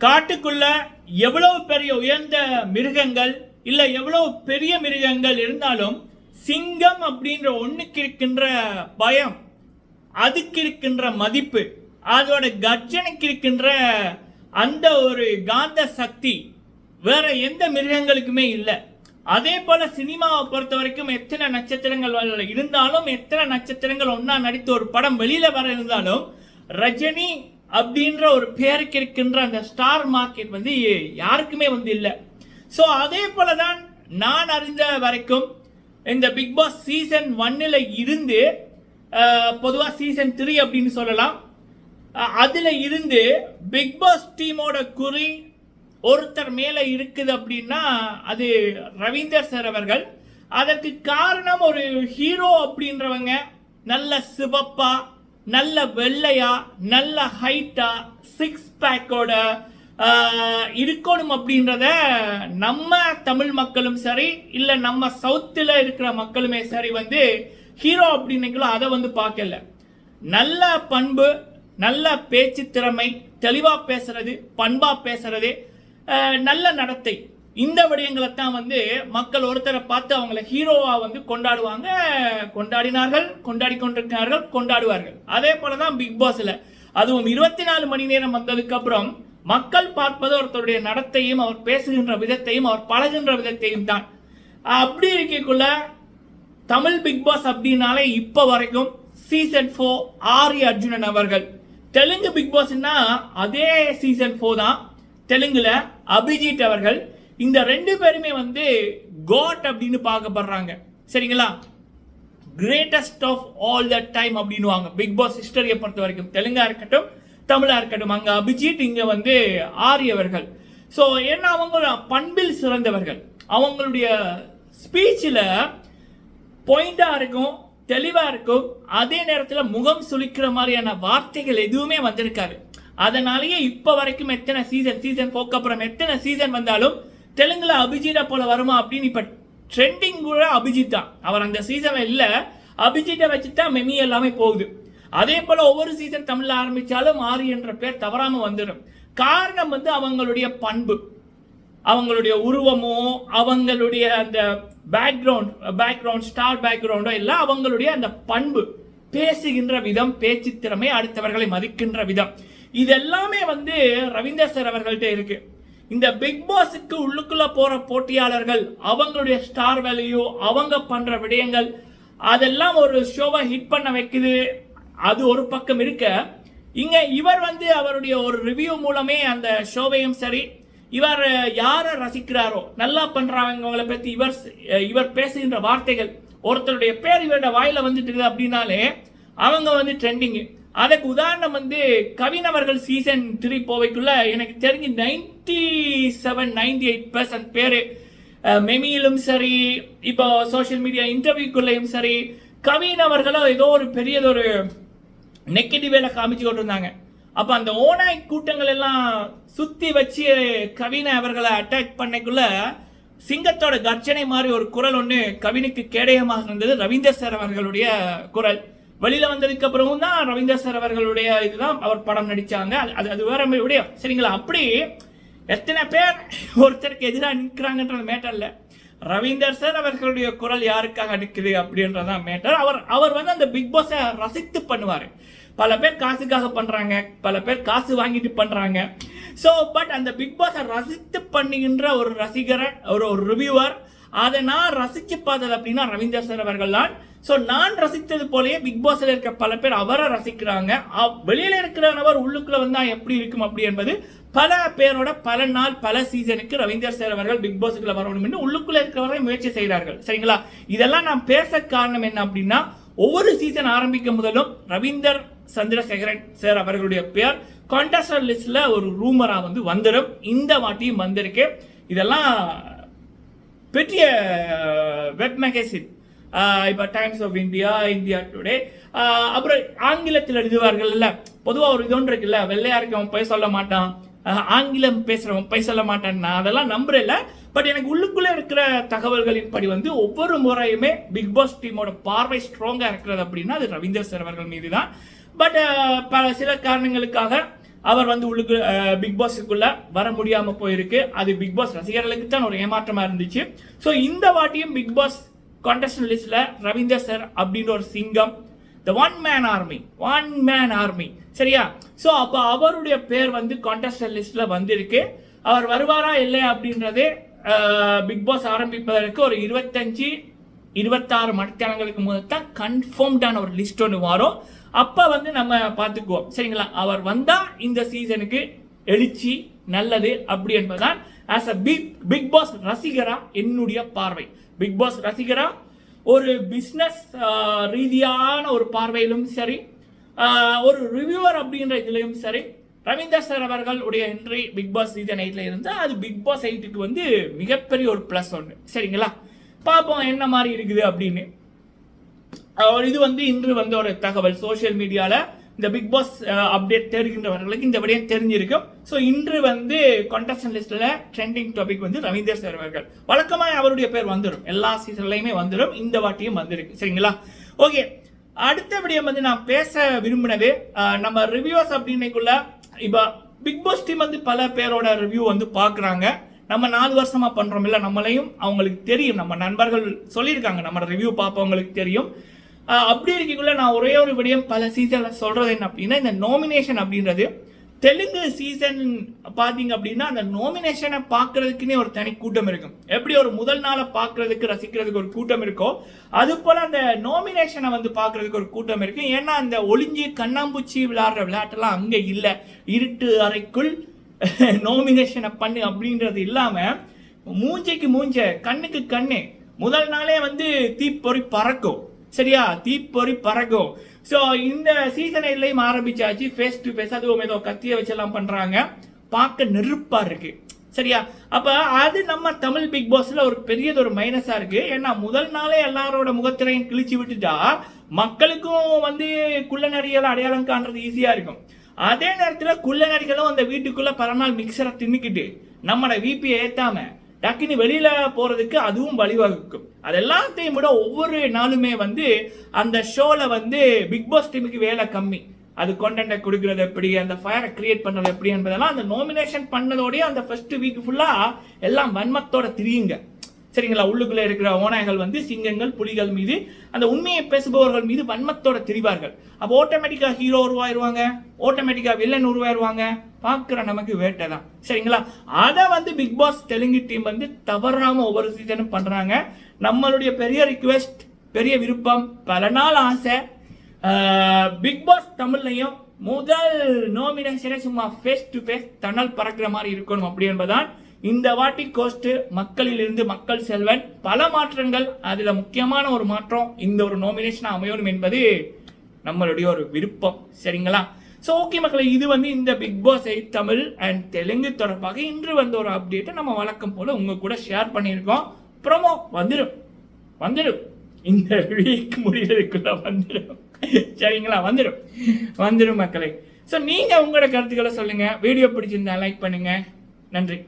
காட்டுக்குள்ள எவ்வளவு பெரிய உயர்ந்த மிருகங்கள் இல்ல எவ்வளவு பெரிய மிருகங்கள் இருந்தாலும் சிங்கம் அப்படின்ற ஒண்ணுக்கு இருக்கின்ற பயம் அதுக்கு இருக்கின்ற மதிப்பு அதோட கர்ஜனுக்கு இருக்கின்ற அந்த ஒரு காந்த சக்தி வேற எந்த மிருகங்களுக்குமே இல்லை. அதே போல சினிமாவை பொறுத்த வரைக்கும் எத்தனை நட்சத்திரங்கள் இருந்தாலும் எத்தனை நட்சத்திரங்கள் ஒன்னா நடித்து ஒரு படம் வெளியில வர இருந்தாலும் ரஜினி அப்படின்ற ஒரு பேருக்கு இருக்கின்ற அந்த ஸ்டார் மார்க்கெட் வந்து யாருக்குமே வந்து இல்லை. ஸோ அதே போல தான் நான் அறிந்த வரைக்கும் இந்த பிக் பாஸ் சீசன் ஒன்னில் இருந்து பொதுவாக சீசன் த்ரீ அப்படின்னு சொல்லலாம். அதில் இருந்து பிக் பாஸ் டீமோட குறி ஒருத்தர் மேலே இருக்குது அப்படின்னா அது ரவீந்தர் சார் அவர்கள். அதற்கு காரணம் ஒரு ஹீரோ அப்படின்றவங்க நல்ல சிவப்பா நல்ல வெள்ளையா நல்ல ஹைட்டா சிக்ஸ் பேக்கோட இருக்கணும் அப்படின்றத நம்ம தமிழ் மக்களும் சரி இல்லை நம்ம சவுத்தில் இருக்கிற மக்களுமே சரி வந்து ஹீரோ அப்படின்னைக்குள்ள அதை வந்து பார்க்கல. நல்ல பண்பு நல்ல பேச்சு திறமை தெளிவா பேசுறது பண்பா பேசுறது நல்ல நடத்தை. இந்த விடயங்களை தான் வந்து மக்கள் ஒருத்தரை பார்த்து அவங்கள ஹீரோவா வந்து கொண்டாடுவாங்க. கொண்டாடினார்கள் கொண்டாடி கொண்டிருக்கிறார்கள் கொண்டாடுவார்கள். அதே போல தான் பிக் பாஸ்ல அதுவும் இருபத்தி நாலு மணி நேரம் வந்ததுக்கு அப்புறம் மக்கள் பார்ப்பது ஒருத்தருடைய நடத்தையும் அவர் பேசுகின்ற விதத்தையும் அவர் பழகின்ற விதத்தையும் தான். அப்படி இருக்கக்குள்ள தமிழ் பிக் பாஸ் அப்படின்னாலே இப்போ வரைக்கும் சீசன் ஃபோர் ஆரி அர்ஜுனன் அவர்கள். தெலுங்கு பிக் பாஸ்னா அதே சீசன் ஃபோர் தான். தெலுங்குல அபிஜித் அவர்கள். இந்த ரெண்டு பேருமே வந்து காட் அப்படின்னு பார்க்கப்படுறாங்க. சரிங்களா? Greatest of all the time அப்படின்னுவாங்க. பிக் பாஸ் ஹிஸ்டரியை பொறுத்த வரைக்கும். தெலுங்கா இருக்கட்டும் தமிழா இருக்கட்டும். அங்க அபிஜித் இங்க வந்து ஆரியவர்கள் ஸோ ஏன்னா அவங்க பண்பில் சிறந்தவர்கள். அவங்களுடைய ஸ்பீச்சில் பாயிண்டா இருக்கும் தெளிவா இருக்கும். அதே நேரத்தில் முகம் சுளிக்கிற மாதிரியான வார்த்தைகள் எதுவுமே வந்திருக்காது. அதனாலேயே இப்போ வரைக்கும் எத்தனை சீசன் சீசன் போக்கப்புறம் எத்தனை சீசன் வந்தாலும் தெலுங்கில் அபிஜித்தா போல வருமா அப்படின்னு இப்போ ட்ரெண்டிங் கூட அபிஜித் தான் அவர் அந்த சீசன்ல இல்லை அபிஜித்தை வச்சு தான் மெமி எல்லாமே போகுது. அதே போல் ஒவ்வொரு சீசன் தமிழில் ஆரம்பித்தாலும் ஆறு என்ற பேர் தவறாமல் வந்துடும் காரணம் வந்து அவங்களுடைய பண்பு. அவங்களுடைய உருவமோ அவங்களுடைய அந்த பேக்ரவுண்ட் பேக்ரவுண்ட் ஸ்டார் பேக்ரவுண்டோ எல்லாம் அவங்களுடைய அந்த பண்பு. பேசுகின்ற விதம் பேச்சு திறமை அடுத்தவர்களை மதிக்கின்ற விதம். இது எல்லாமே வந்து ரவீந்தர் சார் அவர்கள்ட்ட இருக்குது இந்த பிக் பாஸுக்கு உள்ளுக்குள்ள போற போட்டியாளர்கள் அவங்களுடைய ஸ்டார் வேல்யூ அவங்க பண்ற விடயங்கள் அதெல்லாம் ஒரு ஷோவை ஹிட் பண்ண வைக்குது. அது ஒரு பக்கம் இருக்க. இங்க இவர் வந்து அவருடைய ஒரு ரிவ்யூ மூலமே அந்த ஷோவையும் சரி இவர் யாரை ரசிக்கிறாரோ நல்லா பண்றவங்களை பற்றி இவர் இவர் பேசுகின்ற வார்த்தைகள் ஒருத்தருடைய பேர் இவருடைய வாயில வந்துட்டு இருக்குது அப்படின்னாலே அவங்க வந்து ட்ரெண்டிங்கு அதுக்கு உதாரணம் வந்து கவின் அவர்கள் சீசன் த்ரீ போவைக்குள்ள எனக்கு தெரிஞ்சு ninety seven ninety eight percent பேர் மெமியிலும் சரி இப்போ சோஷியல் மீடியா இன்டர்வியூக்குள்ளேயும் சரி கவின் அவர்களோ ஏதோ ஒரு பெரியதொரு நெகட்டிவ் வேலை காமிச்சு கொண்டிருந்தாங்க. அப்ப அந்த ஓனாய் கூட்டங்கள் எல்லாம் சுத்தி வச்சு கவினை அவர்களை அட்டாக் பண்ணக்குள்ள சிங்கத்தோட கர்ஜனை மாதிரி ஒரு குரல் ஒன்று கவினுக்கு கேடயமாக இருந்தது ரவீந்தர் சார் அவர்களுடைய குரல். வெளியில வந்ததுக்கு அப்புறமும் தான் ரவீந்தர் சார் அவர்களுடைய இதுதான் அவர் படம் நடிச்சாங்க. அது- அது வேற வேற விடயம். சரிங்களா? அப்படி எத்தனை பேர் ஒருத்தருக்கு எதிராக நிற்கிறாங்கன்ற இல்லை. ரவீந்தர் சார் அவர்களுடைய குரல் யாருக்காக நிற்குது அப்படின்றதான் மேட்டர் அவர் அவர் வந்து அந்த பிக் பாஸை ரசித்து பண்ணுவார். பல பேர் காசுக்காக பண்ணுறாங்க பல பேர் காசு வாங்கிட்டு பண்ணுறாங்க ஸோ பட் அந்த பிக் பாஸை ரசித்து பண்ணுகின்ற ஒரு ரசிகரை ஒரு ஒரு ரிவ்யூவர் அதை நான் ரசிச்சு பார்த்தது அப்படின்னா ரவீந்தர் சார் அவர்கள் தான். ஸோ நான் ரசித்தது போலயே பிக் பாஸில் இருக்க பல பேர் அவரை ரசிக்கிறாங்க. வெளியில் இருக்கிற நபர் உள்ளுக்குள்ள வந்தா எப்படி இருக்கும் அப்படி என்பது பல பேரோட பல நாள் பல சீசனுக்கு ரவீந்தர் சார் அவர்கள் பிக் பாஸுக்குள்ள வரணும் என்று உள்ளுக்குள்ள இருக்கிறவரை முயற்சி செய்கிறார்கள். சரிங்களா? இதெல்லாம் நான் பேச காரணம் என்ன அப்படின்னா ஒவ்வொரு சீசன் ஆரம்பிக்கும் முதலும் ரவீந்தர் சந்திரசேகரன் சார் அவர்களுடைய பெயர் கான்டெஸ்டர் லிஸ்ட்ல ஒரு ரூமரா வந்து வந்துடும் இந்த வாட்டியும் வந்திருக்கு. இதெல்லாம் பெரிய வெப் மேகசின் இப்போ Times of India India today அப்புறம் ஆங்கிலத்தில் எழுதுவார்கள்ல பொதுவாக ஒரு இது ஒன்று இருக்குல்ல வெள்ளையா இருக்கவன் போய் சொல்ல மாட்டான். ஆங்கிலம் பேசுகிறவன் போய் சொல்ல மாட்டான் நான் அதெல்லாம் நம்புறேன்ல பட் எனக்கு உள்ளுக்குள்ளே இருக்கிற தகவல்களின் படி வந்து ஒவ்வொரு முறையுமே பிக் பாஸ் டீமோட பார்வை ஸ்ட்ராங்காக இருக்கிறது அப்படின்னா அது ரவீந்தர் சார் அவர்கள் மீது தான் பட் பல சில காரணங்களுக்காக அவர் வந்து உள்ளுக்கு பிக் பாஸுக்குள்ள வர முடியாமல் போயிருக்கு. அது பிக் பாஸ் ரசிகர்களுக்கு தான் ஒரு ஏமாற்றமாக இருந்துச்சு. ஸோ இந்த வாட்டியும் பிக் பாஸ் கண்டஸ்டன் லிஸ்ட்ல ரவீந்தர் சார் அப்படின்ற ஒரு சிங்கம் the one man army one man army சரியா? ஸோ அப்போ அவருடைய பேர் வந்து கான்டெஸ்ட் லிஸ்ட்டில் வந்திருக்கு. அவர் வருவாரா இல்லையா அப்படின்றது பிக் பாஸ் ஆரம்பிப்பதற்கு ஒரு இருபத்தஞ்சி இருபத்தாறு மணித்தேலங்களுக்கு முதல் தான் கன்ஃபார்ம்டான ஒரு லிஸ்ட் ஒன்று வரும் அப்போ வந்து நம்ம பார்த்துக்குவோம். சரிங்களா? அவர் வந்தால் இந்த சீசனுக்கு எழுச்சி நல்லது அப்படி என்பதுதான் as a big big boss ரசிகரா என்னுடைய பார்வை. பிக் பாஸ் ரசிகரா? ஒரு பிஸ்னஸ் ரீதியான ஒரு பார்வையிலும் சரி ஒரு ரிவ்யூவர் அப்படின்ற இதுலையும் சரி ரவீந்தர் சார் அவர்கள் உடைய என்ட்ரி பிக் பாஸ் சீசன் எயிட்ல இருந்து அது பிக் பாஸ் எயிட்டுக்கு வந்து மிகப்பெரிய ஒரு ப்ளஸ் ஒன்று சரிங்களா? பார்ப்போம் என்ன மாதிரி இருக்குது அப்படின்னு. இது வந்து இன்று வந்த ஒரு தகவல். சோஷியல் மீடியாவில் இந்த பிக் பாஸ் அப்டேட் தேடுகின்றவர்களுக்கு இந்த விடயம் தெரிஞ்சிருக்கும். ஸோ இன்று வந்து கான்டெஸ்டன் லிஸ்ட்ல ட்ரெண்டிங் டாபிக் வந்து ரவீந்தர் சார் அவர்கள். வழக்கமாக அவருடைய பேர் வந்துடும் எல்லா சீசன்லையுமே வந்துடும் இந்த வாட்டியும் வந்திருக்கு. சரிங்களா? ஓகே அடுத்த விடயம் வந்து நான் பேச விரும்பினது uh, நம்ம ரிவ்யூஸ் அப்படின்னைக்குள்ள இப்போ பிக் பாஸ் டீம் வந்து பல பேரோட ரிவ்யூ வந்து பார்க்குறாங்க நம்ம நாலு வருஷமா பண்றோம் இல்ல நம்மளையும் அவங்களுக்கு தெரியும். நம்ம நண்பர்கள் சொல்லியிருக்காங்க. நம்ம ரிவ்யூ பார்ப்பவங்களுக்கு தெரியும். அப்படி இருக்கக்குள்ள நான் ஒரே ஒரு விடயம் பல சீசனில் சொல்கிறது என்ன அப்படின்னா இந்த நாமினேஷன் அப்படின்றது தெலுங்கு சீசன் பார்த்தீங்க அப்படின்னா அந்த நாமினேஷனை பார்க்கறதுக்குன்னே ஒரு தனி கூட்டம் இருக்கும். எப்படி ஒரு முதல் நாளை பார்க்கறதுக்கு ரசிக்கிறதுக்கு ஒரு கூட்டம் இருக்கோ அது போல் அந்த நாமினேஷனை வந்து பார்க்கறதுக்கு ஒரு கூட்டம் இருக்கும் ஏன்னா அந்த ஒளிஞ்சி கண்ணாம்பூச்சி விளையாடுற விளையாட்டெல்லாம் அங்கே இல்லை. இருட்டு அறைக்குள் நாமினேஷனை பண்ணு அப்படின்றது இல்லாமல் மூஞ்சைக்கு மூஞ்ச கண்ணுக்கு கண்ணு முதல் நாளே வந்து தீப்பொறி பறக்கும். சரியா? தீப்பொறி பறக்கும். ஸோ இந்த சீசன் எல்லையும் ஆரம்பிச்சாச்சு. ஃபேஸ் டு ஃபேஸ் அதுவும் ஏதோ கத்தியை வச்செல்லாம் பண்ணுறாங்க பார்க்க நெருப்பாக இருக்கு. சரியா? அப்போ அது நம்ம தமிழ் பிக் பாஸில் ஒரு பெரியது ஒரு மைனஸாக இருக்குது ஏன்னா முதல் நாளே எல்லாரோட முகத்திரையும் கிழிச்சு விட்டுட்டா மக்களுக்கும் வந்து குள்ள நரிகளை அடையாளம் காண்றது ஈஸியாக இருக்கும். அதே நேரத்தில் குள்ள நரிகளும் அந்த பல நாள் மிக்சரை தின்னுக்கிட்டு நம்மளோட விபியை ஏற்றாமல் டக்குன்னு வெளியில போறதுக்கு அதுவும் வழிவகுக்கும். அது எல்லாத்தையும் விட ஒவ்வொரு நாளுமே வந்து அந்த ஷோல வந்து பிக் பாஸ் டீமுக்கு வேலை கம்மி. அது கொண்டென்ட்டை கொடுக்கறது எப்படி அந்த ஃபயரை கிரியேட் பண்ணுறது எப்படி என்பதெல்லாம் அந்த நாமினேஷன் பண்ணதோடய அந்த ஃபர்ஸ்ட் வீக் ஃபுல்லாக எல்லாம் வன்மத்தோட திரியுங்க. சரிங்களா? உள்ளுக்குள்ள இருக்கிற ஓநாய்கள் வந்து சிங்கங்கள் புலிகள் மீது அந்த உண்மையை பேசுபவர்கள் மீது வன்மத்தோட திரிவார்கள். அப்போ ஆட்டோமேட்டிக்காக ஹீரோ உருவாயிருவாங்க ஆட்டோமேட்டிக்காக வில்லன் உருவாயிருவாங்க. பார்க்குற நமக்கு வேட்டை தான். சரிங்களா? அதை வந்து பிக் பாஸ் தெலுங்கு டீம் வந்து தவறாமல் ஒவ்வொரு சீசனும் பண்ணுறாங்க நம்மளுடைய பெரிய ரிக்வெஸ்ட் பெரிய விருப்பம் பல நாள் ஆசை. பிக் பாஸ் தமிழ்லையும் முதல் நோமினேஷனே சும்மா ஃபேஸ் டு ஃபேஸ் தன்னல் பறக்கிற மாதிரி இருக்கணும் அப்படி என்பதான் இந்த வாட்டி கோஸ்ட் மக்களிலிருந்து மக்கள் செல்வன். பல மாற்றங்கள். அதில் முக்கியமான ஒரு மாற்றம் இந்த ஒரு நோமினேஷன் அமையணும் என்பது நம்மளுடைய ஒரு விருப்பம். சரிங்களா? ஸோ ஓகே மக்களை இது வந்து இந்த Bigg Boss eight Tamil and Telugu தொடர்பாக இன்று வந்த ஒரு அப்டேட்டை நம்ம வழக்கம் போல உங்கள் கூட ஷேர் பண்ணியிருக்கோம். ப்ரோமோ வந்துடும் வந்துடும் இந்த வீக் முடியறதுக்குள்ள வந்துடும் சரிங்களா? வந்துடும் வந்துடும் மக்களை. ஸோ நீங்கள் உங்களோட கருத்துக்களை சொல்லுங்கள் வீடியோ பிடிச்சிருந்தா லைக் பண்ணுங்கள் நன்றி.